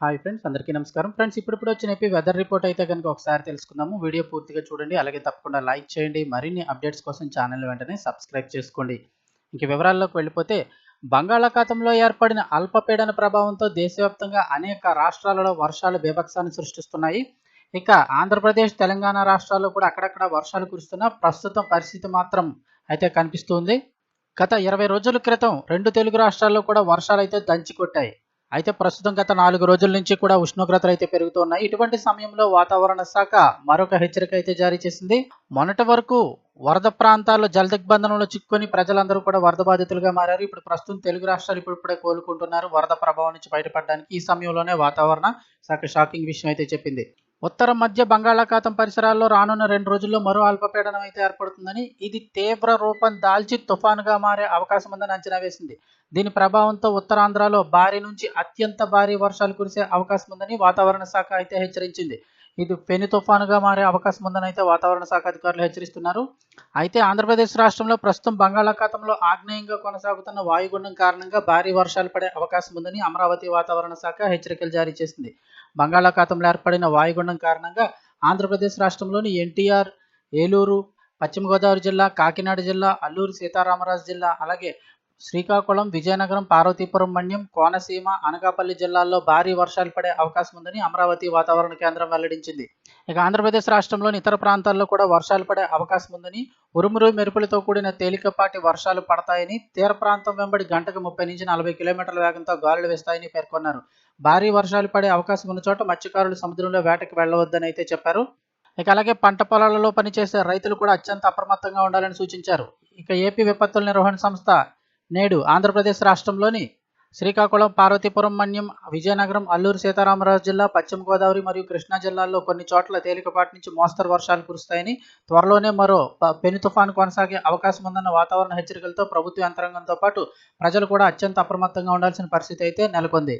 Hi friends అందరికీ నమస్కారం. Friends ఇప్పుడిప్పుడు వచ్చిన ఏపీ వెదర్ రిపోర్ట్ అయితే కనుక ఒకసారి తెలుసుకుందాము. వీడియో పూర్తిగా చూడండి అలాగే తప్పకుండా లైక్ చేయండి. మరిన్ని అప్డేట్స్ కోసం ఛానల్ వెంటనే సబ్స్క్రైబ్ చేసుకోండి. ఇంక వివరాల్లోకి వెళ్ళిపోతే బంగాళాఖాతంలో ఏర్పడిన అల్పపీడన ప్రభావంతో దేశవ్యాప్తంగా అనేక రాష్ట్రాలలో వర్షాలు బీభత్సాన్ని సృష్టిస్తున్నాయి. ఇక ఆంధ్రప్రదేశ్ తెలంగాణ రాష్ట్రాల్లో కూడా అక్కడక్కడ వర్షాలు కురుస్తున్న ప్రస్తుతం పరిస్థితి మాత్రం అయితే కనిపిస్తుంది. గత ఇరవై రోజుల క్రితం రెండు తెలుగు రాష్ట్రాల్లో కూడా వర్షాలు అయితే దంచి కొట్టాయి అయితే ప్రస్తుతం గత నాలుగు రోజుల నుంచి కూడా ఉష్ణోగ్రతలు అయితే పెరుగుతున్నాయి ఇటువంటి సమయంలో వాతావరణ శాఖ మరొక హెచ్చరిక అయితే జారీ చేసింది. మొన్నటి వరకు వరద ప్రాంతాల్లో జలదిగ్బంధనంలో చిక్కుకొని ప్రజలందరూ కూడా వరద బాధితులుగా మారారు. ఇప్పుడు ప్రస్తుతం తెలుగు రాష్ట్రాలు ఇప్పుడిప్పుడే కోలుకుంటున్నారు. వరద ప్రభావం నుంచి బయటపడడానికి ఈ సమయంలోనే వాతావరణ శాఖ షాకింగ్ విషయం అయితే చెప్పింది. ఉత్తర మధ్య బంగాళాఖాతం పరిసరాల్లో రానున్న రెండు రోజుల్లో మరో అల్పపీడనం అయితే ఏర్పడుతుందని ఇది తీవ్ర రూపం దాల్చి తుఫానుగా మారే అవకాశం ఉందని అంచనా వేసింది. దీని ప్రభావంతో ఉత్తరాంధ్రలో భారీ నుంచి అత్యంత భారీ వర్షాలు కురిసే అవకాశం ఉందని వాతావరణ శాఖ అయితే హెచ్చరించింది. ఇది పెను తుఫానుగా మారే అవకాశం ఉందని అయితే వాతావరణ శాఖ అధికారులు హెచ్చరిస్తున్నారు. అయితే ఆంధ్రప్రదేశ్ రాష్ట్రంలో ప్రస్తుతం బంగాళాఖాతంలో ఆగ్నేయంగా కొనసాగుతున్న వాయుగుండం కారణంగా భారీ వర్షాలు పడే అవకాశం ఉందని అమరావతి వాతావరణ శాఖ హెచ్చరికలు జారీ చేసింది. బంగాళాఖాతంలో ఏర్పడిన వాయుగుండం కారణంగా ఆంధ్రప్రదేశ్ రాష్ట్రంలోని ఎన్టీఆర్ ఏలూరు పశ్చిమ గోదావరి జిల్లా కాకినాడ జిల్లా అల్లూరు సీతారామరాజు జిల్లా అలాగే శ్రీకాకుళం విజయనగరం పార్వతీపురం మన్యం కోనసీమ అనకాపల్లి జిల్లాల్లో భారీ వర్షాలు పడే అవకాశం ఉందని అమరావతి వాతావరణ కేంద్రం వెల్లడించింది. ఇక ఆంధ్రప్రదేశ్ రాష్ట్రంలోని ఇతర ప్రాంతాల్లో కూడా వర్షాలు పడే అవకాశం ఉందని ఉరుమురు మెరుపులతో కూడిన తేలికపాటి వర్షాలు పడతాయని తీర ప్రాంతం వెంబడి గంటకు ముప్పై నుంచి నలభై కిలోమీటర్ల వేగంతో గాలులు వేస్తాయని పేర్కొన్నారు. భారీ వర్షాలు పడే అవకాశం ఉన్న చోట మత్స్యకారులు సముద్రంలో వేటకు వెళ్ళవద్దని అయితే చెప్పారు. ఇక అలాగే పంట పొలాలలో పనిచేసే రైతులు కూడా అత్యంత అప్రమత్తంగా ఉండాలని సూచించారు. ఇక ఏపీ విపత్తుల నిర్వహణ సంస్థ నేడు ఆంధ్రప్రదేశ్ రాష్ట్రంలోని శ్రీకాకుళం పార్వతీపురం మన్యం విజయనగరం అల్లూరు సీతారామరాజు జిల్లా పశ్చిమ గోదావరి మరియు కృష్ణా జిల్లాల్లో కొన్ని చోట్ల తేలికపాటి నుంచి మోస్తరు వర్షాలు కురుస్తాయని త్వరలోనే మరో పెను తుఫాను కొనసాగే అవకాశం ఉందన్న వాతావరణ హెచ్చరికలతో ప్రభుత్వ యంత్రాంగంతో పాటు ప్రజలు కూడా అత్యంత అప్రమత్తంగా ఉండాల్సిన పరిస్థితి అయితే నెలకొంది.